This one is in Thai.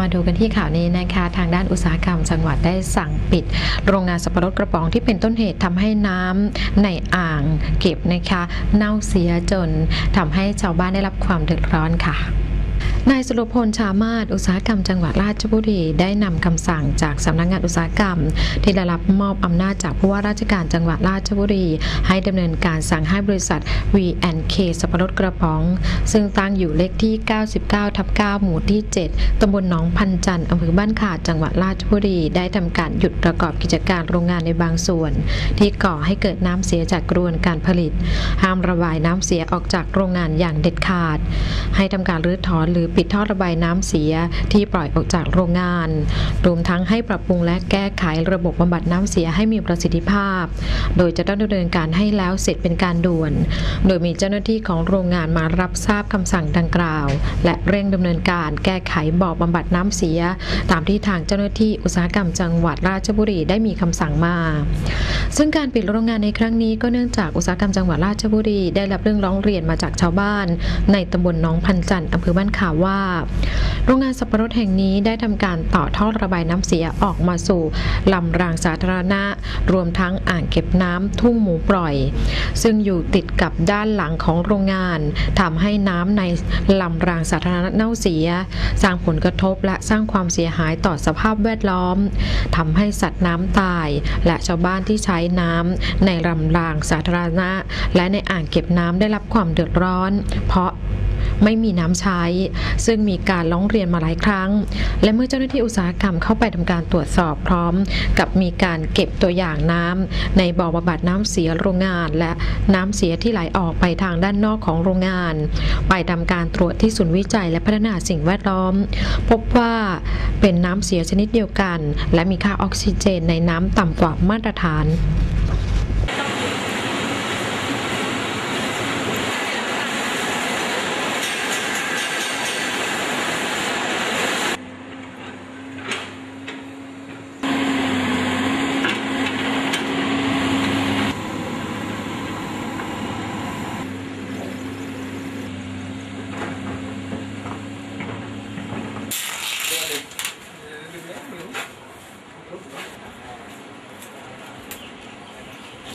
มาดูกันที่ข่าวนี้นะคะ ทางด้านอุตสาหกรรมจังหวัดได้สั่งปิด โรงงานสับปะรดกระป๋องที่เป็นต้นเหตุทำให้น้ำในอ่างเก็บนะคะ เน่าเสียจนทำให้ชาวบ้านได้รับความเดือดร้อนค่ะ นายสุรพลชามาศอุตสาหกรรมจังหวัดราชบุรีได้นำคำสั่งจากสำนักงานอุตสาหกรรม ที่ได้รับมอบอำนาจจากผู้ว่าราชการจังหวัดราชบุรี ให้ดำเนินการสั่งให้บริษัท V&K สับปะรดกระป๋อง ซึ่งตั้งอยู่เลขที่ 99 ทับ 9 หมู่ที่ 7ตำบลหนองพันจันทร์อำเภอบ้านขาดจังหวัดราชบุรี ได้ทำการหยุดประกอบกิจการโรงงานในบางส่วน ที่ก่อให้เกิดน้ำเสียจากกระบวนการผลิต ห้ามระบายน้ำเสียออกจากโรงงานอย่างเด็ดขาด ให้ทำการรื้อถอนหรือปิดท่อระบายน้ำเสียที่ปล่อยออกจากโรงงาน รวมทั้งให้ปรับปรุงและแก้ไขระบบบำบัดน้ำเสียให้มีประสิทธิภาพ โดยจะต้องดำเนินการให้แล้วเสร็จเป็นการด่วน โดยมีเจ้าหน้าที่ของโรงงานมารับทราบคำสั่งดังกล่าว และเร่งดำเนินการแก้ไขบ่อบำบัดน้ำเสีย ตามที่ทางเจ้าหน้าที่อุตสาหกรรมจังหวัดราชบุรีได้มีคำสั่งมา ซึ่งการปิดโรงงานในครั้งนี้ก็เนื่องจากอุตสาหกรรมจังหวัดราชบุรีได้รับเรื่องร้องเรียนมาจากชาวบ้าน ในตำบลหนองพันจันทร์อำเภอบ้านขาวว่า โรงงานสับปะรดแห่งนี้ได้ทำการต่อท่อระบายน้ำเสียออกมาสู่ลำรางสาธารณะ รวมทั้งอ่างเก็บน้ำทุ่งหมูปล่อย ซึ่งอยู่ติดกับด้านหลังของโรงงานทำให้น้ำในลำรางสาธารณะเน่าเสีย สร้างผลกระทบและสร้างความเสียหายต่อสภาพแวดล้อมทำให้สัตว์น้ำตาย และชาวบ้านที่ใช้น้ำในลำรางสาธารณะ และในอ่างเก็บน้ำได้รับความเดือดร้อน เพราะ ไม่มีน้ำใช้ ซึ่งมีการร้องเรียนมาหลายครั้ง และเมื่อเจ้าหน้าที่อุตสาหกรรมเข้าไปทำการตรวจสอบพร้อม กับมีการเก็บตัวอย่างน้ำในบ่อบำบัดน้ำเสียโรงงาน และน้ำเสียที่ไหลออกไปทางด้านนอกของโรงงาน ไปทำการตรวจที่ศูนย์วิจัยและพัฒนาสิ่งแวดล้อม พบว่าเป็นน้ำเสียชนิดเดียวกัน และมีค่าออกซิเจนในน้ำต่ำกว่ามาตรฐาน